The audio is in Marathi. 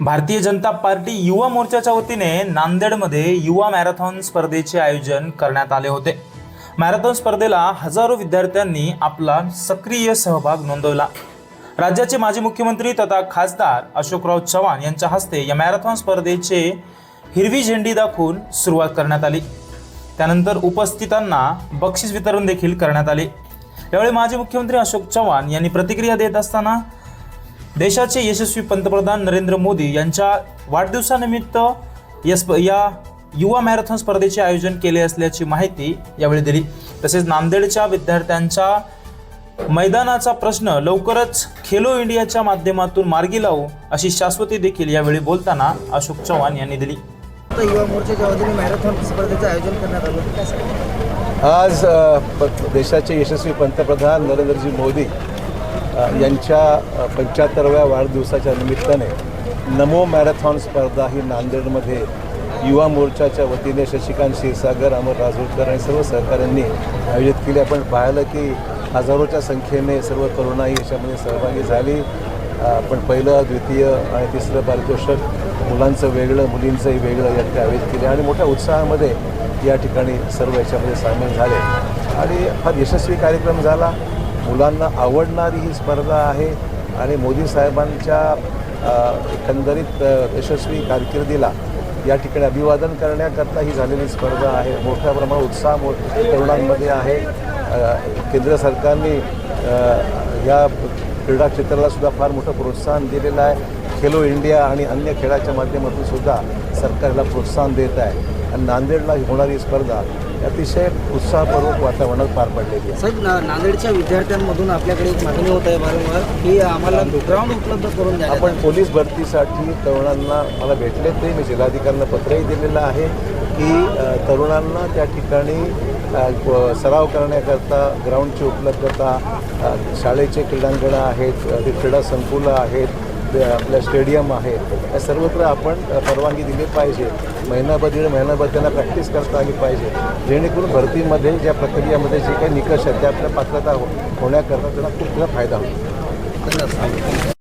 भारतीय जनता पार्टी युवा मोर्चाच्या वतीने नांदेडमध्ये युवा मॅरेथॉन स्पर्धेचे आयोजन करण्यात आले होते. मॅरेथॉन स्पर्धेला हजारो विद्यार्थ्यांनी आपला सक्रिय सहभाग नोंदवला. राज्याचे माजी मुख्यमंत्री तथा खासदार अशोकराव चव्हाण यांच्या हस्ते या मॅरेथॉन स्पर्धेचे हिरवी झेंडी दाखवून सुरुवात करण्यात आली. त्यानंतर उपस्थितांना बक्षीस वितरण देखील करण्यात आले. यावेळी माजी मुख्यमंत्री अशोक चव्हाण यांनी प्रतिक्रिया देत असताना देशाचे यशस्वी पंतप्रधान नरेंद्र मोदी यांच्या वाढदिवसानिमित्त या स्प या युवा मॅरेथॉन स्पर्धेचे आयोजन केले असल्याची माहिती यावेळी दिली तसेच नांदेडच्या विद्यार्थ्यांच्या मैदानाचा प्रश्न लवकरच खेलो इंडियाच्या माध्यमातून मार्गी लावू अशी शाश्वती देखील यावेळी बोलताना अशोक चव्हाण यांनी दिली आता युवा मोर्चाच्या वतीने मॅरेथॉन स्पर्धेचं आयोजन करण्यात आलं? आज देशाचे यशस्वी पंतप्रधान नरेंद्रजी मोदी यांच्या पंच्याहत्तरव्या वाढदिवसाच्या निमित्ताने नमो मॅरेथॉन स्पर्धा ही नांदेडमध्ये युवा मोर्चाच्या वतीने शशिकांत क्षीरसागर अमर राजूरकर आणि सर्व सहकाऱ्यांनी आयोजित केली. आपण पाहिलं की हजारोच्या संख्येने सर्व तरुणाई याच्यामध्ये सहभागी झाली. पण पहिलं द्वितीय आणि तिसरं पारितोषिक मुलांचं वेगळं मुलींचंही वेगळं या ठिकाणी आयोजित केले आणि मोठ्या उत्साहामध्ये या ठिकाणी सर्व याच्यामध्ये सामील झाले. आणि फार यशस्वी कार्यक्रम झाला. मुलांना आवडणारी ही स्पर्धा आहे आणि मोदी साहेबांच्या एकंदरीत यशस्वी कारकिर्दीला या ठिकाणी अभिवादन करण्याकरता ही झालेली स्पर्धा आहे. मोठ्या प्रमाणात उत्साह मो तरुणांमध्ये आहे. केंद्र सरकारने या क्रीडा क्षेत्राला सुद्धा फार मोठं प्रोत्साहन दिलेलं आहे. खेलो इंडिया आणि अन्य खेळाच्या माध्यमातून सुद्धा सरकारला प्रोत्साहन देत आहे. आणि नांदेडला होणारी ही स्पर्धा अतिशय उत्साहपूर्वक वातावरणात पार पडलेली आहे. साहेब ना नांदेडच्या विद्यार्थ्यांमधून आपल्याकडे एक मागणी होत आहे वारंवार की आम्हाला ग्राउंड उपलब्ध करून द्या आपण पोलीस भरतीसाठी तरुणांना मला भेटले ते मी जिल्हाधिकाऱ्यांना पत्रही दिलेलं आहे की अ, तरुणांना त्या ठिकाणी अ, प- सराव करण्याकरता ग्राउंडची उपलब्धता अ, शाळेचे क्रीडांगणं आहेत अ, ते क्रीडा संकुलं आहेत आपल्या स्टेडियम आहेत या सर्वत्र आपण परवानगी दिली पाहिजे. महिनाभर दीड महिनाभर त्यांना प्रॅक्टिस करता आली पाहिजे. जेणेकरून भरतीमध्ये ज्या प्रक्रियेमध्ये जे काही निकष आहेत त्या आपल्या पात्रता हो- होण्याकरता त्यांना खूप फायदा होईल.